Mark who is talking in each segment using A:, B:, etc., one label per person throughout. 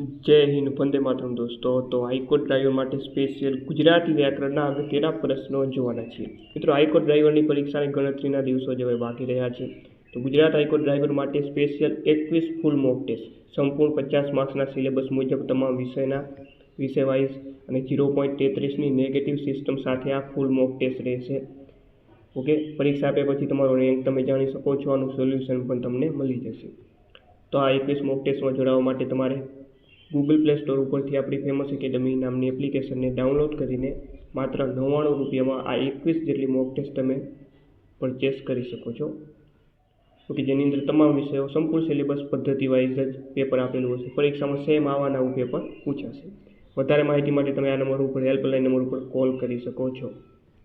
A: જય હિન્દ, વંદે માતરમ દોસ્તો. તો હાઈકોર્ટ ડ્રાઈવર માટે સ્પેશિયલ ગુજરાતી વ્યાકરણના અગત્યના પ્રશ્નો જોવાના છીએ. મિત્રો, હાઈકોર્ટ ડ્રાઈવરની પરીક્ષાની ગણતરીના દિવસો જે હવે બાકી રહ્યા છે. તો ગુજરાત હાઈકોર્ટ ડ્રાઈવર માટે સ્પેશિયલ એકવીસ ફૂલ મોક ટેસ્ટ. સંપૂર્ણ પચાસ માર્ક્સના સિલેબસ મુજબ તમામ વિષયના વિષય વાઇઝ અને ઝીરો પોઈન્ટ તેત્રીસની નેગેટિવ સિસ્ટમ સાથે આ ફૂલ મોક ટેસ્ટ રહેશે. ઓકે? પરીક્ષા આપ્યા પછી તમારો રેન્ક તમે જાણી શકો છો. આનું સોલ્યુશન પણ તમને મળી જશે. તો આ એકવીસ મોક ટેસ્ટમાં જોડાવા માટે તમારે ગૂગલ પ્લે સ્ટોર ઉપરથી આપણી ફેમસ એકેડમી નામની એપ્લિકેશનને ડાઉનલોડ કરીને માત્ર નવ્વાણું રૂપિયામાં આ એકવીસ જેટલી મોક ટેસ્ટ તમે પરચેસ કરી શકો છો. ઓકે જેની અંદર તમામ વિષયો સંપૂર્ણ સિલેબસ પદ્ધતિ વાઇઝ જ પેપર આપેલું હશે. પરીક્ષામાં સેમ આવવાના આવું પેપર પૂછાશે. વધારે માહિતી માટે તમે આ નંબર ઉપર હેલ્પલાઇન નંબર ઉપર કોલ કરી શકો છો.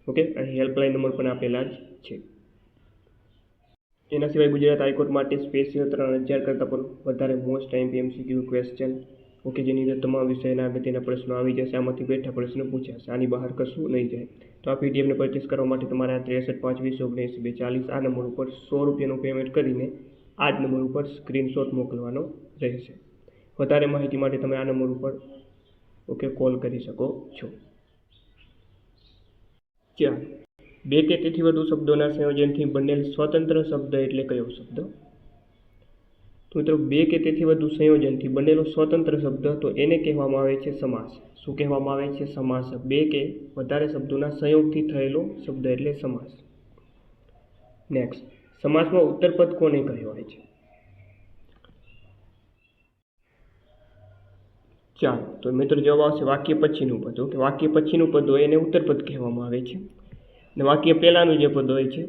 A: ઓકે અહીં હેલ્પલાઇન નંબર પણ આપેલા જ છે. એના સિવાય ગુજરાત હાઈકોર્ટ માટે સ્પેશિયલ ત્રણ હજાર કરતાં પણ વધારે most IMP MCQ question okay જેની અંદર તમામ વિષયના અગત્યના પ્રશ્નો આવી જશે, આમાંથી બેઠા પ્રશ્નો પૂછાશે, આની બહાર કશું નહીં જાય. તો આ પીડીએફને પરચેસ કરવા માટે તમારે આ ત્રેસઠ પાંચ વીસ ઓગણીસ બે ચાલીસ આ નંબર ઉપર સો રૂપિયાનું પેમેન્ટ કરીને આ જ નંબર ઉપર સ્ક્રીનશોટ મોકલવાનો રહેશે. વધારે માહિતી માટે તમે આ નંબર ઉપર ઓકે કોલ કરી શકો છો. ચાર બે કે તેથી વધુ શબ્દોના સંયોજનથી બનેલ સ્વતંત્ર શબ્દ એટલે કયો શબ્દ? તો મિત્રો બે કે તેથી વધુ સંયોજનથી બનેલો સ્વતંત્ર શબ્દ, તો એને કહેવામાં આવે છે સમાસ. શું કહેવામાં આવે છે સમાસ? બે કે વધારે શબ્દોના સંયોગથી થયેલો શબ્દ એટલે સમાસ. નેક્સ્ટ સમાસમાં ઉત્તરપદ કોને કહેવાય છે? ચાલો, તો મિત્રો જવાબ આવશે વાક્ય પછીનું પદ. ઓકે, વાક્ય પછીનું પદ હોય એને ઉત્તરપદ કહેવામાં આવે છે. અને વાક્ય પહેલાંનું જે પદ હોય છે,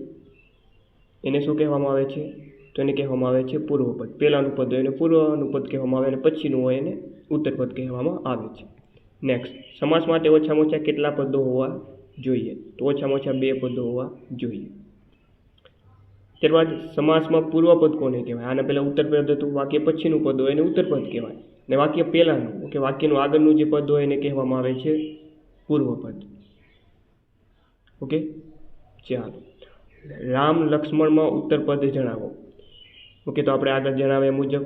A: એને શું કહેવામાં આવે છે? તો એને કહેવામાં આવે છે પૂર્વપદ. પહેલાંનું પદ હોય એને પૂર્વનું પદ કહેવામાં આવે અને પછીનું હોય એને ઉત્તરપદ કહેવામાં આવે છે. નેક્સ્ટ સમાસ માટે ઓછામાં ઓછા કેટલા પદો હોવા જોઈએ? તો ઓછામાં ઓછા બે પદો હોવા જોઈએ. ત્યારબાદ, સમાસમાં પૂર્વપદ કોને કહેવાય? આના પહેલાં ઉત્તરપદ હતું, વાક્ય પછીનું પદ હોય એને ઉત્તરપદ કહેવાય. અને વાક્ય પહેલાંનું ઓકે વાક્યનું આગળનું જે પદ હોય એને કહેવામાં આવે છે પૂર્વપદ. ઓકે ચાલો. રામ લક્ષ્મણમાં ઉત્તરપદ જણાવો. ઓકે, તો આપણે આગળ જણાવ્યા મુજબ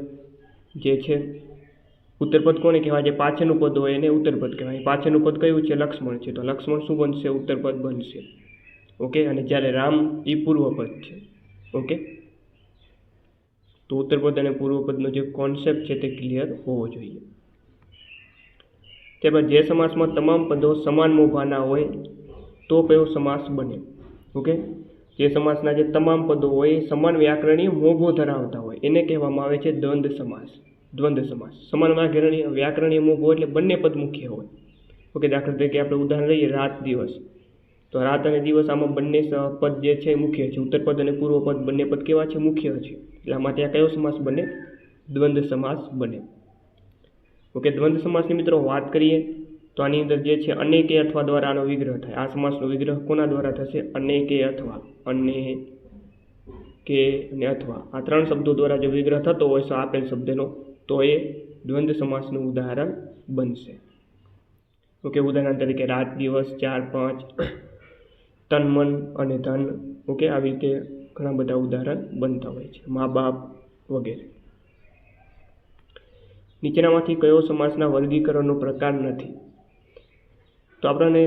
A: જે છે, ઉત્તરપદ કોને કહેવાય? જે પાછળનું પદ હોય એને ઉત્તરપદ કહેવાય. પાછળનું પદ કયું છે? લક્ષ્મણ છે. તો લક્ષ્મણ શું બનશે? ઉત્તરપદ બનશે. ઓકે, અને જ્યારે રામ એ પૂર્વપદ છે. ઓકે? તો ઉત્તરપદ અને પૂર્વપદનો જે કોન્સેપ્ટ છે તે ક્લિયર હોવો જોઈએ. ત્યારબાદ જે સમાસમાં તમામ પદો સમાન મોભાના હોય, તો કયો સમાસ બને. ઓકે? જે સમાસના જે તમામ પદો હોય એ સમાન વ્યાકરણીય મોભો ધરાવતા હોય, એને કહેવામાં આવે છે દ્વંદ્વ સમાસ. દ્વંદ્વ સમાસ. સમાન વ્યાકરણીય વ્યાકરણીય મોભો એટલે બંને પદ મુખ્ય હોય. ઓકે, દાખલા તરીકે આપણે ઉદાહરણ લઈએ, રાત દિવસ. તો રાત અને દિવસ આમાં બંને પદ જે છે મુખ્ય છે. ઉત્તરપદ અને પૂર્વ પદ બંને પદ કેવા છે? મુખ્ય છે. એટલે આમાં ત્યાં કયો સમાસ બને? દ્વંદ્વ સમાસ બને. ઓકે, દ્વંદ્વ સમાસની મિત્રો વાત કરીએ. તો આની અંદર જે છે અનેકે અથવા દ્વારા આનો વિગ્રહ થાય. આ સમાસનો વિગ્રહ કોના દ્વારા થશે? અનેકે અથવા. અને કે અને અથવા. આ ત્રણ શબ્દો દ્વારા જો વિગ્રહ થતો હોય તો આપેલ શબ્દનો, તો એ દ્વંદ્વ સમાસનું ઉદાહરણ બનશે. ઓકે, ઉદાહરણ તરીકે રાત, દિવસ, ચાર, પાંચ, તન, મન અને ધન. ઓકે, આવી રીતે ઘણા બધા ઉદાહરણ બનતા હોય છે. મા, બાપ વગેરે. નીચેનામાંથી કયો સમાસના વર્ગીકરણનો પ્રકાર નથી? તો આપણને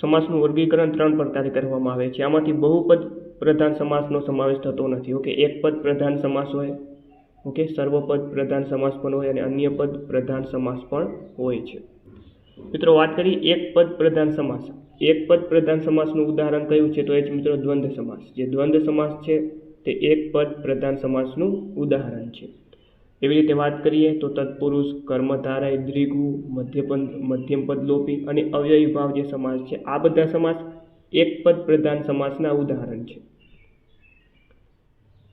A: સમાસનું વર્ગીકરણ ત્રણ પ્રકારે કરવામાં આવે છે. આમાંથી બહુપદ પ્રધાન સમાસનો સમાવેશ થતો નથી. ઓકે, એક પદ પ્રધાન સમાસ હોય, ઓકે, સર્વપદ પ્રધાન સમાસ પણ હોય અને અન્ય પદ પ્રધાન સમાસ પણ હોય છે. મિત્રો, વાત કરીએ એક પદ પ્રધાન સમાસ. એક પદ પ્રધાન સમાસનું ઉદાહરણ કયું છે? તો એ છે મિત્રો દ્વંદ્વ સમાસ. જે દ્વંદ્વ સમાસ છે તે એક પદ પ્રધાન સમાસનું ઉદાહરણ છે. એવી રીતે વાત કરીએ તો તત્પુરુષ, કર્મધારય દ્રિગુ મધ્યપદ મધ્યમપદ લોપી અને અવ્યયી જે સમાસ છે, આ બધા સમાસ એક પદ પ્રધાન સમાસના ઉદાહરણ છે.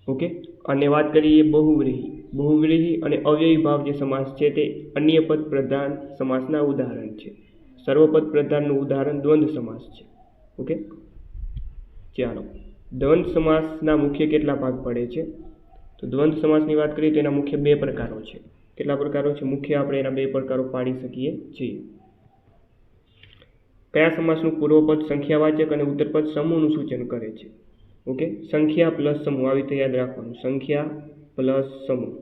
A: ઓકે? અને વાત કરીએ બહુવ્રીહી. બહુવ્રીહી અને અવ્યયી જે સમાસ છે તે અન્ય પદ પ્રધાન સમાસના ઉદાહરણ છે. સર્વપદ પ્રધાનનું ઉદાહરણ દ્વંદ્વ સમાસ છે. ઓકે? ચાલો. દ્વંદ્વ સમાસના મુખ્ય કેટલા ભાગ પડે છે? તો દ્વંદ સમાસની વાત કરીએ તો એના મુખ્ય બે પ્રકારો છે. કેટલા પ્રકારો છે? મુખ્ય આપણે એના બે પ્રકારો પાડી શકીએ છીએ. કયા સમાસનું પૂર્વપદ સંખ્યાવાચક અને ઉત્તરપદ સમૂહનું સૂચન કરે છે? ઓકે? સંખ્યા પ્લસ સમૂહ. આવી રીતે યાદ રાખવાનું. સંખ્યા પ્લસ સમૂહ.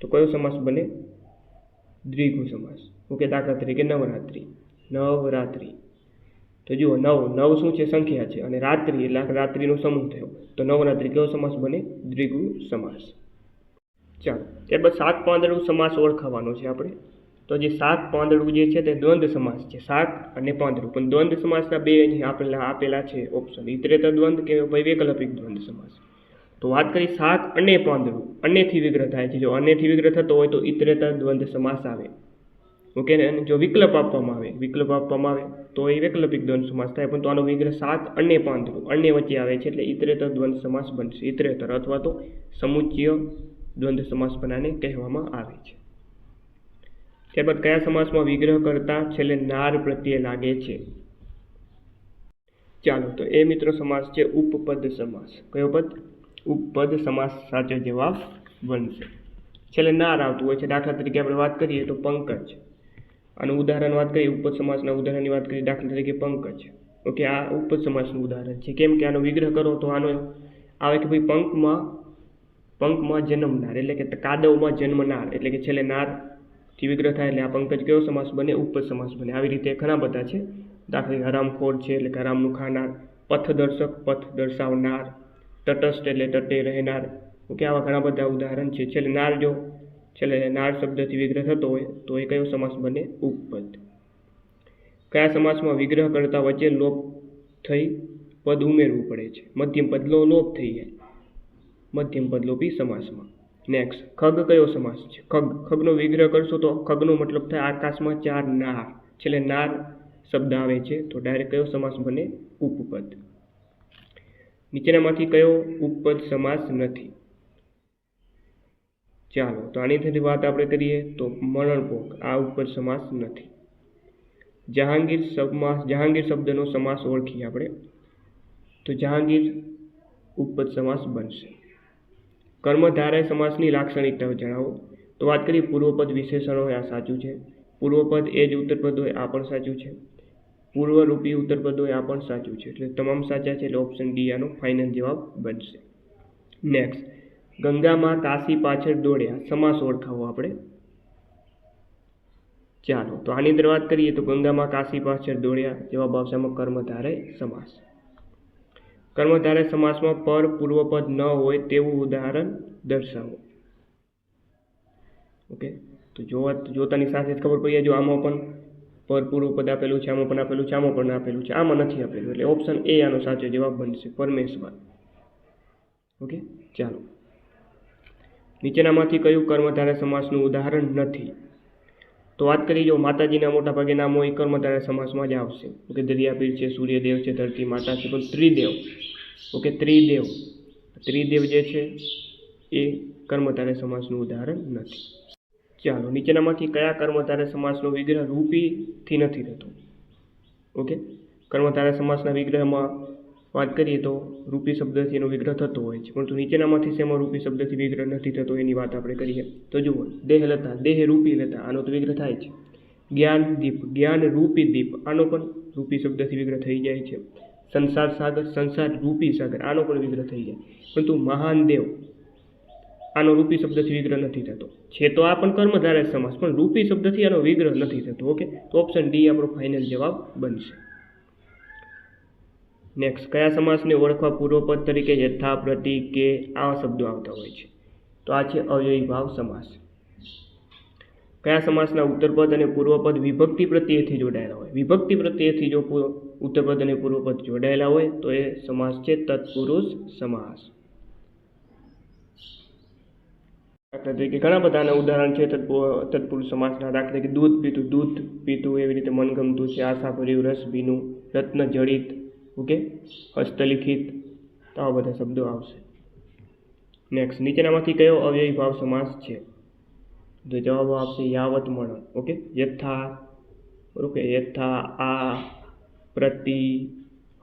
A: તો કયો સમાસ બને? દ્વિગુ સમાસ. ઓકે? દાખલા તરીકે નવરાત્રિ. નવરાત્રિ. તો જુઓ, નવ નવ શું છે? સંખ્યા છે. અને રાત્રિ એટલે રાત્રિનો સમૂહ થયો. તો નવરાત્રિ કેવો સમાસ બને? દ્વિગુ સમાસ. ચાલો, ત્યારબાદ સાત પાંદડું સમાસ ઓળખાવાનો છે આપણે. તો જે સાત પાંદડું જે છે તે દ્વંદ્વ સમાસ છે. સાત અને પાંદડું. પણ દ્વંદ્વ સમાસના બે અહીં આપેલા આપેલા છે ઓપ્શન ઇતરેતર દ્વંદ્વ કે વૈવેકલ્પિક વૈકલ્પિક દ્વંદ્વ સમાસ. તો વાત કરી શાક અને પાંદડું. અનેથી વિગ્રહ થાય છે. જો અનેથી વિગ્રહ થતો હોય તો ઇતરેતર દ્વંદ્વ સમાસ આવે. ઓકે અને જો વિકલ્પ આપવામાં આવે, વિકલ્પ આપવામાં આવે, તો એ વૈકલ્પિક દ્વંદ સમાસ થાય. પણ તો આનો વિગ્રહ સાત અને પાંદડું, અન્ય વચ્ચે આવે છે એટલે ઇતરેતર દ્વંદ સમાસ બનશે. ઇતરેતર અથવા તો સમુચ્ચય દ્વંદ્વ સમાસ પણ કહેવામાં આવે છે. ત્યારબાદ કયા સમાસમાં વિગ્રહ કરતા છેલ્લે નાર પ્રત્યે લાગે છે? ચાલો, તો એ મિત્રો સમાસ છે ઉપપદ સમાસ. કયો પદ? ઉપપદ સમાસ સાચો જવાબ બનશે. છેલ્લે નાર આવતું હોય છે. દાખલા તરીકે આપણે વાત કરીએ તો પંકજ. આનું ઉદાહરણ વાત કરીએ, ઉપજ સમાસના ઉદાહરણની વાત કરીએ, દાખલા તરીકે પંકજ. ઓકે, આ ઉપજ સમાસનું ઉદાહરણ છે. કેમ કે આનો વિગ્રહ કરો તો આનો આવે કે ભાઈ પંકમાં પંકમાં જન્મનાર, એટલે કે કાદવમાં જન્મનાર, એટલે કે છેલ્લે નારથી વિગ્રહ થાય એટલે આ પંકજ કયો સમાસ બને? ઉપજ સમાસ બને. આવી રીતે ઘણા બધા છે. દાખલા તરીકે હરામખોર છે, એટલે કે હરામનું ખાનાર, પથદર્શક, પથ દર્શાવનાર, તટસ્થ એટલે તટે રહેનાર. ઓકે, આવા ઘણા બધા ઉદાહરણ છે. છેલ્લે નાર જો છેલ્લે નાર શબ્દથી વિગ્રહ થતો હોય તો એ કયો સમાસ બને? ઉપપદ. કયા સમાસમાં વિગ્રહ કરતા વચ્ચે લોપ થઈ પદ ઉમેરવું પડે છે? મધ્યમ પદલો લોપ થઈ જાય. મધ્યમ પદલોપી સમાસમાં. નેક્સ્ટ ખગ કયો સમાસ છે? ખગ. ખગનો વિગ્રહ કરશો તો ખગનો મતલબ થાય આકાશમાં ચાર નાર. છેલ્લે નાર શબ્દ આવે છે તો ડાયરેક્ટ કયો સમાસ બને? ઉપપદ. નીચેનામાંથી કયો ઉપપદ સમાસ નથી? ચાલો, તો આની થતી વાત આપણે કરીએ તો મરણપોક, આ ઉપર સમાસ નથી. જહાંગીર સમાસ, જહાંગીર શબ્દનો સમાસ ઓળખીએ આપણે. તો જહાંગીર ઉપપદ સમાસ બનશે. કર્મધારય સમાસની લાક્ષણિકતાઓ જણાવો. તો વાત કરીએ પૂર્વપદ વિશેષણો હોય આ સાચું છે. પૂર્વપદ એ જ ઉત્તરપદ હોય, આ પણ સાચું છે. પૂર્વરૂપી ઉત્તરપદ હોય, આ પણ સાચું છે. એટલે તમામ સાચા છે એટલે ઓપ્શન ડી આનો ફાઇનલ જવાબ બનશે. નેક્સ્ટ ગંગામાં કાશી પાછળ દોડ્યા, સમાસ ઓળખાવો આપણે. ચાલો, તો આની અંદર વાત કરીએ તો ગંગામાં કાશી પાછળ દોડ્યા, જવાબ આવશે આમાં કર્મધારે સમાસ. કર્મધારે સમાસમાં પર, પૂર્વપદ ન હોય તેવું ઉદાહરણ દર્શાવો. ઓકે, તો જોવા, જોતાની સાથે જ ખબર પડી જો આમાં પણ પર, પૂર્વપદ આપેલું છે, આમાં પણ આપેલું છે, આમાં પણ આપેલું છે, આમાં નથી આપેલું, એટલે ઓપ્શન એ આનો સાચો જવાબ બનશે પરમેશ્વર. ઓકે, ચાલો. નીચેનામાંથી કયું કર્મધારય સમાસનું ઉદાહરણ નથી? તો વાત કરી જો માતાજીના મોટા ભાગે નામો એ કર્મધારય સમાસમાં જ આવશે. ઓકે દરિયાપીર છે, સૂર્યદેવ છે, ધરતી માતા છે, પણ ત્રિદેવ. ઓકે ત્રિદેવ. ત્રિદેવ જે છે, એ કર્મધારય સમાસનું ઉદાહરણ નથી. ચાલો, નીચેનામાંથી કયા કર્મધારય સમાસનો વિગ્રહ રૂપીથી નથી થતો? ઓકે? કર્મધારય સમાસના વિગ્રહમાં વાત કરીએ તો રૂપી શબ્દથી એનો વિગ્રહ થતો હોય છે. પરંતુ નીચેનામાંથી શેમાં રૂપી શબ્દથી વિગ્રહ નથી થતો એની વાત આપણે કરીએ. તો જુઓ, દેહ લતા, દેહ રૂપી લતા, આનો તો વિગ્રહ થાય છે જ્ઞાન દીપ, જ્ઞાન રૂપી દીપ, આનો પણ રૂપી શબ્દથી વિગ્રહ થઈ જાય છે. સંસાર સાગર, સંસાર રૂપી સાગર, આનો પણ વિગ્રહ થઈ જાય. પરંતુ મહાન દેવ, આનો રૂપી શબ્દથી વિગ્રહ નથી થતો. છે તો આ પણ કર્મધારય સમાસ, પણ રૂપી શબ્દથી આનો વિગ્રહ નથી થતો. ઓકે? તો ઓપ્શન ડી આપણો ફાઇનલ જવાબ બનશે. નેક્સ્ટ કયા સમાસને ઓળખવા પૂર્વપદ તરીકે યથા, પ્રતિ, કે આવા શબ્દો આવતા હોય છે? તો આ છે અવ્યયી ભાવ સમાસ. કયા સમાસના ઉત્તરપદ અને પૂર્વપદ વિભક્તિ પ્રત્યેથી જોડાયેલા હોય? વિભક્તિ પ્રત્યેથી જો ઉત્તરપદ અને પૂર્વપદ જોડાયેલા હોય, તો એ સમાસ છે તત્પુરુષ સમાસ. દાખલા તરીકે ઘણા બધાના ઉદાહરણ છે, તત્પુ- તત્પુરુષ સમાસના. દાખલા તરીકે દૂધ પીતું દૂધ પીતું એવી રીતે મનગમતું છે, આશા ભર્યું રસ ભીનું, રત્ન, જડિત ઓકે? હસ્તલિખિત તો આવા બધા શબ્દો આવશે. નેક્સ્ટ નીચેનામાંથી કયો અવ્યય ભાવ સમાસ છે? તો જવાબ આપશે યાવતમણ ઓકે? યથા. ઓકે યથા, આ, પ્રતિ,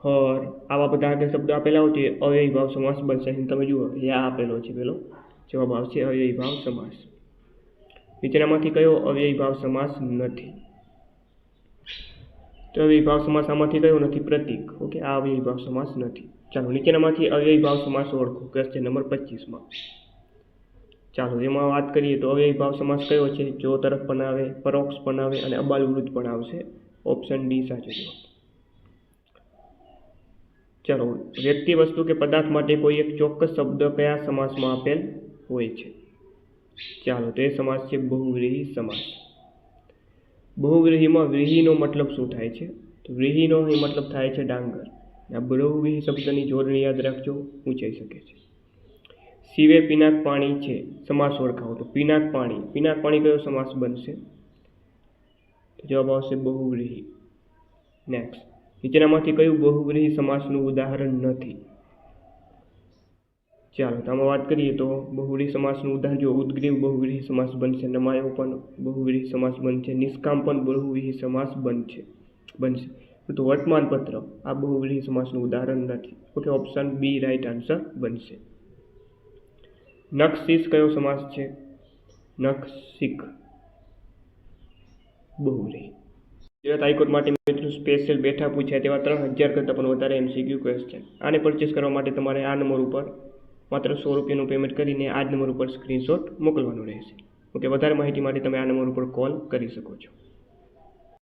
A: હર. આવા બધા આગળ શબ્દો આપેલા હોય છે અવ્યય ભાવ સમાસ બનશે. અહીં તમે જુઓ યા આપેલો છે પેલો. જવાબ આવશે અવ્યય ભાવ સમાસ. નીચેનામાંથી કયો અવ્યય ભાવ સમાસ નથી? તો અવ્યય ભાવ સમાસમાંથી કયો નથી? પ્રતીક. ઓકે, આ અવ્યય ભાવ સમાસ નથી. ચાલો, નીચેનામાંથી અવ્યય ભાવ સમાસ ઓળખો. ક્વેશ્ચન નંબર પચીસમાં. ચાલો, એમાં વાત કરીએ તો અવ્યયભાવ સમાસ કયો છે? જો તરફ પણ આવે, પરોક્ષ પણ આવે અને અબાલ વૃદ્ધ પણ આવશે. ઓપ્શન ડી, સાચો જવાબ. ચાલો, વ્યક્તિ વસ્તુ કે પદાર્થ માટે કોઈ એક ચોક્કસ શબ્દ કયા સમાસમાં આપેલ હોય છે? ચાલો, તો એ સમાસ છે બહુવ્રીહી સમાસ. બહુવ્રીહીમાં વ્રીહીનો મતલબ શું થાય છે? તો વ્રીહીનો અહીં મતલબ થાય છે ડાંગર. આ બહુવ્રીહી શબ્દની જોડણી યાદ રાખજો પૂછાઈ શકે છે. શિવે પીનાક પાણી છે, સમાસ ઓળખાવો. તો પીનાક પાણી પીનાક પાણી કયો સમાસ બનશે? તો જવાબ આવશે બહુવ્રીહી નેક્સ્ટ નીચેનામાંથી કયું બહુવ્રીહી સમાસનું ઉદાહરણ નથી? ચાલો આમાં વાત કરીએ તો બહુવ્રીહી સમાસનું ઉદાહરણ જો ઉદ્ગ્રીવ બહુવ્રીહી સમાસ બનશે, નમાયો પણ બહુવ્રીહી સમાસ બનશે, નિષ્કામ પણ બહુવ્રીહી સમાસ બનશે બનશે. તો વર્તમાન પત્ર આ બહુવ્રીહી સમાસનું ઉદાહરણ નથી. Okay, option B, right answer બનશે. નખશીશ કયો સમાસ છે? નખશીખ બહુવ્રીહી ગુજરાત હાઈકોર્ટ માટે મિત્રો સ્પેશિયલ બેઠા પૂછ્યા તેવા ત્રણ હજાર કરતાં પણ વધારે એમસીક્યુ ક્વેશ્ચન આને પરચેસ કરવા માટે તમારે આ નંબર ઉપર માત્ર સો રૂપિયાનું પેમેન્ટ કરીને આ જ નંબર ઉપર સ્ક્રીનશોટ મોકલવાનું રહેશે. ઓકે વધારે માહિતી માટે તમે આ નંબર ઉપર કોલ કરી શકો છો.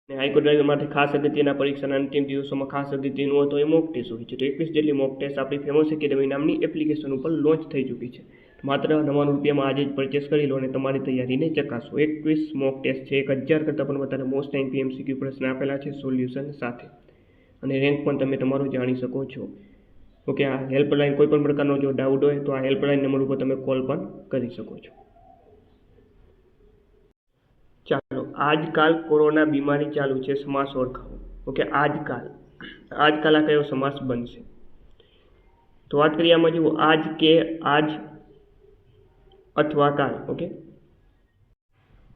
A: અને હાઈકોર્ટ ડ્રાઈવર માટે ખાસ અગત્યના પરીક્ષાના અંતિમ દિવસોમાં ખાસ અગત્યનું તો એ મોક ટેસ્ટ હોય છે. તો એકવીસ જેટલી મોક ટેસ્ટ આપણી ફેમસ એકેડેમી નામની એપ્લિકેશન ઉપર લોન્ચ થઈ ચૂકી છે. માત્ર નવ્વાણું રૂપિયામાં આજે જ પરચેસ કરી લો અને તમારી તૈયારીને ચકાસો. એકવીસ મોક ટેસ્ટ છે. એક હજાર કરતાં પણ વધારે મોસ્ટ ટાઈમ પીએમસીક્યુ પ્રશ્ન આપેલા છે. સોલ્યુશન સાથે. અને રેન્ક પણ તમે તમારું જાણી શકો છો. ઓકે, આ હેલ્પલાઇન કોઈ પણ પ્રકારનો જો ડાઉટ હોય તો આ હેલ્પલાઇન નંબર ઉપર તમે કોલ પણ કરી શકો છો. ચાલો, આજકાલ કોરોના બીમારી ચાલુ છે સમાસ ઓળખાવો. ઓકે, આજકાલ. આજકાલ આ કયો સમાસ બનશે? તો વાત કરીએ આમાં જુઓ, આજ કે આજ અથવા કાલ, ઓકે?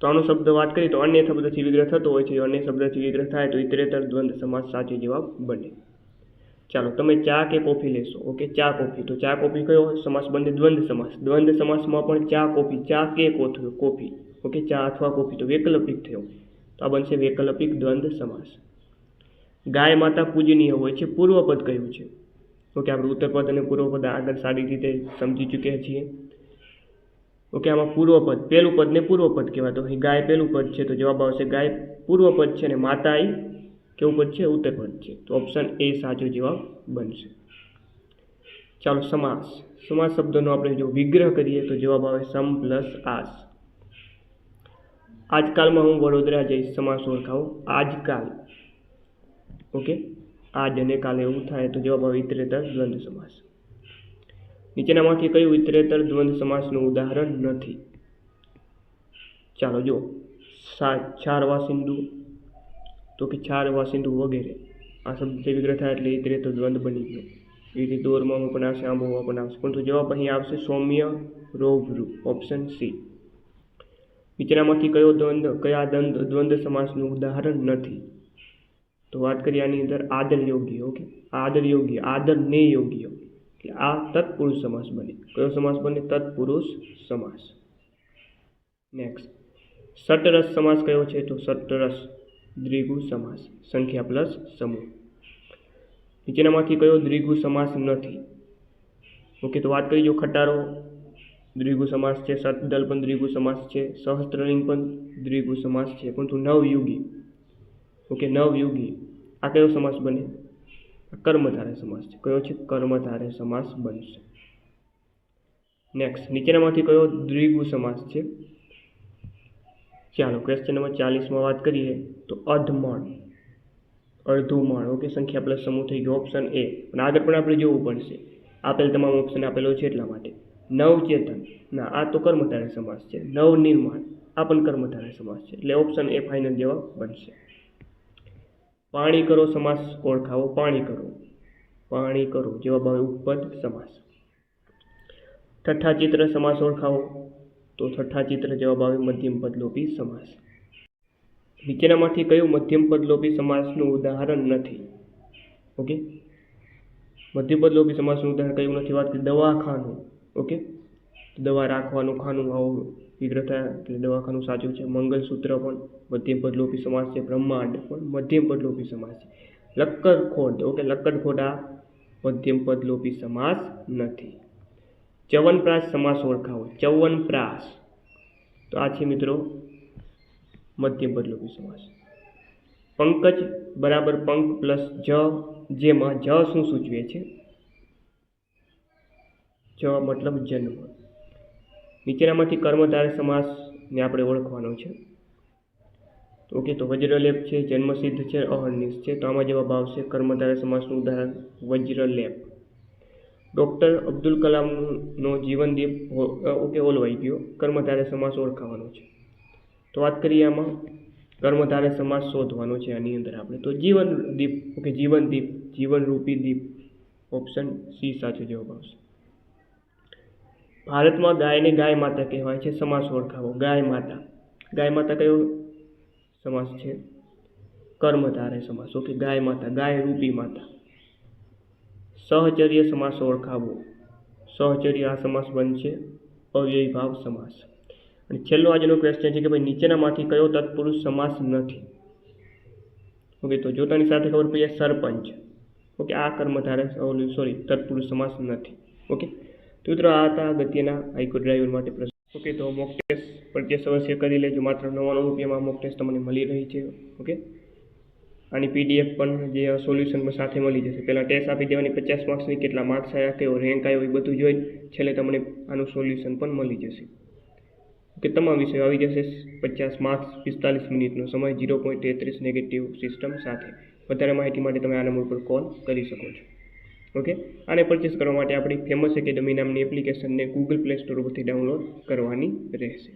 A: તો આનો શબ્દ વાત કરીએ તો અન્ય શબ્દથી વિગ્રહ થતો હોય છે અન્ય શબ્દથી વિગ્રહ થાય તો ઇતરેતર દ્વંદ સમાસ સાચો જવાબ બને. ચાલો, તમે ચા કે કોફી લેશો? ઓકે, ચા કોફી. તો ચા કોફી કયો સમાસ બંને દ્વંદ સમાસ. દ્વંદ સમાસમાં પણ ચા કોફી, ચા કે કોફી. ઓકે, ચા અથવા કોફી. તો વૈકલ્પિક થયો. તો આ બનશે વૈકલ્પિક દ્વંદ સમાસ. ગાય માતા પૂજનીય હોય છે. પૂર્વપદ કયું છે? ઓકે, આપણે ઉત્તરપદ અને પૂર્વપદ આગળ સારી રીતે સમજી ચૂક્યા છીએ. ઓકે, આમાં પૂર્વપદ પહેલું પદને પૂર્વપદ કહેવાય. તો અહીં ગાય પહેલું પદ છે. તો જવાબ આવશે ગાય પૂર્વપદ છે ને માતા એ કેવું પદ છે ઉત્તરપદ છે તો ઓપ્શન એ સાચો જવાબ બનશે. ચાલો સમાસ. સમાસ શબ્દનો આપણે જો વિગ્રહ કરીએ તો જવાબ આવે સમ પ્લસ આસ. આજકાલમાં હું વડોદરા જઈશ, સમાસ ઓળખાવો. આજકાલ. ઓકે? આજ અને કાલે એવું થાય તો જવાબ આવે ઇતરેતર દ્વંદ્વ સમાસ. નીચેનામાંથી કયું ઇતરેતર દ્વંદ્વ સમાસનું ઉદાહરણ નથી? ચાલો જો ચાર વાસિંદુ તો કે ચાર વાસિંદુ વગેરે આ શબ્દથી વિગ્રહ થાય એટલે ઇતરેતર દ્વંદ્વ બની ગયો એ રીતે દોરમાં પણ આવશે આંબોમાં પણ આવશે પરંતુ જવાબ અહીં આવશે સૌમ્ય રોભૃ ઓપ્શન સી નીચેનામાંથી કયો દ્વંદ્વ કયા દ્વંદ્વ દ્વંદ્વ સમાસનું ઉદાહરણ નથી તો વાત કરીએ આની અંદર આદર યોગ્ય ઓકે આદર યોગ્ય આદર ને યોગ્ય એટલે આ તત્પુરુષ સમાસ બને કયો સમાસ બને તત્પુરુષ સમાસ નેક્સ્ટ સટરસ સમાસ કયો છે તો સટરસ દ્વિગુ સમાસ, સંખ્યા પ્લસ સમૂહ. નીચેનામાંથી કયો દ્વિગુ સમાસ નથી? ઓકે, તો વાત કરી જો ખટારો. દ્વિગુ સમાસ છે સતદલ પણ દ્વિગુ સમાસ છે, સહસ્ત્રલિંગ પણ દ્વિગુ સમાસ છે, પરંતુ નવયુગી. ઓકે, નવયુગી. આ કયો સમાસ બને? કર્મધારે સમાસ છે. કયો છે? કર્મધારે સમાસ બનશે. નેક્સ્ટ નીચેનામાંથી કયો દ્વિગુ સમાસ છે? ચાલો ક્વેશ્ચન નંબર ચાલીસમાં વાત કરીએ તો અધમણ. અડધું મણ ઓકે સંખ્યા પ્લસ સમૂહ થઈ ગયો ઓપ્શન એ અને આગળ પણ આપણે જોવું પડશે. આપેલ તમામ ઓપ્શન આપેલો છે એટલા માટે. નવચેતન. ના, આ તો કર્મધારય સમાસ છે. નવનિર્માણ. આ પણ કર્મધારય સમાસ છે. એટલે ઓપ્શન એ ફાઇનલ જવાબ બનશે. પાણી કરો, સમાસ ઓળખાવો. પાણી કરો. પાણી કરો. જવાબ આવે ઉપપદ સમાસ. ઠઠ્ઠા ચિત્ર સમાસ ઓળખાવો. તો છઠ્ઠા ચિત્ર જવાબ આવે મધ્યમ પદલોપી સમાસ. નીચેનામાંથી કયું મધ્યમ પદલોપી સમાસનું ઉદાહરણ નથી? ઓકે? મધ્યમ પદલોપી સમાસનું ઉદાહરણ કયું નથી? વાત દવાખાનું. ઓકે? દવા રાખવાનું ખાનું આવું વિગ્રહ થાય એટલે દવાખાનું સાચું છે. મંગલસૂત્ર પણ મધ્યમ પદલોપી સમાસ છે. બ્રહ્માંડ પણ મધ્યમ પદલોપી સમાસ છે. લક્કડ ખોડ ઓકે? લક્કડ ખોડ આ મધ્યમ પદલોપી સમાસ નથી. ચ્યવનપ્રાસ સમાસ ઓળખાવો. ચ્યવનપ્રાસ તો આ છે મિત્રો મધ્યમ બદલોપી સમાસ. પંકજ બરાબર પંક પ્લસ જ, જેમાં જ શું સૂચવે છે? જ મતલબ જન્મ. નીચેનામાંથી કર્મધારય સમાસને આપણે ઓળખવાનો છે. ઓકે, તો વજ્રલેપ છે, જન્મસિદ્ધ છે, અહર્નિશ છે. તો આમાં જવાબ આવશે કર્મધારય સમાસનું ઉદાહરણ વજ્રલેપ. ડૉક્ટર અબ્દુલ કલામનો જીવનદીપ ઓકે ઓલવાઈ ગયો. કર્મધારે સમાસ ઓળખાવાનો છે. તો વાત કરીએ આમાં. કર્મધારે સમાસ શોધવાનો છે આની અંદર આપણે. તો જીવનદીપ ઓકે જીવનદીપ જીવનરૂપી દીપ, ઓપ્શન સી સાચો જવાબ આવશે. ભારતમાં ગાયને ગાય માતા કહેવાય છે, સમાસ ઓળખાવો. ગાય માતા. ગાય માતા કયો સમાસ છે? કર્મધારે સમાસ. ઓકે, ગાય માતા. ગાય રૂપી માતા. સહચર્ય સમાસ ઓળખાવો. સહચર્ય આ સમાસ બનશે. અવ્યય ભાવ સમાસ. અને છેલ્લો આજનો ક્વેશ્ચન છે કે ભાઈ નીચેનામાંથી કયો તત્પુરુષ સમાસ નથી? ઓકે તો જોતાની સાથે ખબર પડી સરપંચ. ઓકે આ કર્મધારે સોરી તત્પુરુષ સમાસ નથી. ઓકે તો મિત્રો આ હતા અગત્યના હાઈકો ડ્રાઈવર માટે પ્રશ્ન. ઓકે તો મોક ટેસ્ટ પરચેસ અવશ્ય કરી લેજો. માત્ર નવ્વાણું રૂપિયામાં મોક ટેસ્ટ તમને મળી રહી છે. ઓકે આની પીડીએફ પણ જે સોલ્યુશનમાં સાથે મળી જશે. પહેલાં ટેસ્ટ આપી દેવાની, પચાસ માર્ક્સની કેટલા માર્ક્સ આવ્યા, કેવો રેન્ક આવ્યો, એ બધું જોઈ છેલ્લે તમને આનું સોલ્યુશન પણ મળી જશે. ઓકે, તમામ વિષયો આવી જશે. પચાસ માર્ક્સ પિસ્તાલીસ મિનિટનો સમય ઝીરો પોઈન્ટ તેત્રીસ નેગેટિવ સિસ્ટમ સાથે. વધારે માહિતી માટે તમે આ નંબર પર કોલ કરી શકો છો. ઓકે, આને પરચેસ કરવા માટે આપણી ફેમસ એકેડમી નામની એપ્લિકેશનને ગૂગલ પ્લે સ્ટોર પરથી ડાઉનલોડ કરવાની રહેશે.